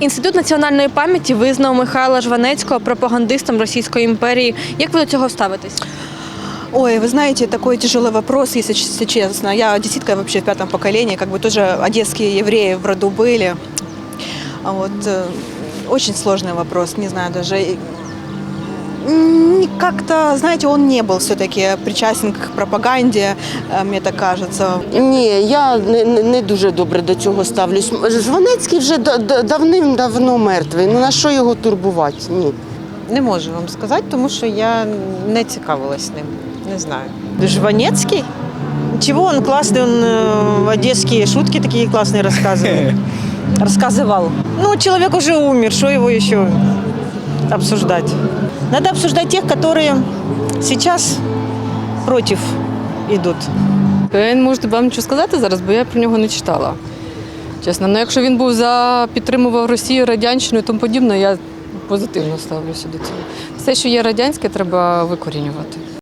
Інститут національної пам'яті визнав Михайла Жванецького пропагандистом Російської імперії. Як ви до цього ставитесь? Ой, вы знаете, такой тяжелый вопрос, если ч- честно. Я одесситка вообще в пятом поколении, как бы тоже одесские евреи в роду были. А Вот, э, очень сложный вопрос, не знаю даже. И, м, Как-то, знаете, он не был все-таки причастен к пропаганде, э, мне так кажется. Ні, я не, не, не дуже добре до цього ставлюсь. Жванецький вже да- да- давним-давно мертвий. Ну на що його турбувати? Ні. Не можу вам сказати, тому що я не цікавилась ним. Не знаю. Жванецкий? Чего он классный, он э, одесские шутки такие классные рассказывает. Рассказывал. Ну, человек уже умер, что его еще обсуждать? Надо обсуждать тех, которые сейчас против идут. Я не можу вам нічого сказати зараз, бо я про нього не читала. Чесно, ну якщо він був за підтримував Росію, радянщину і тому подібне, я позитивно ставлюся до цього. Все, що є радянське, треба викорінювати.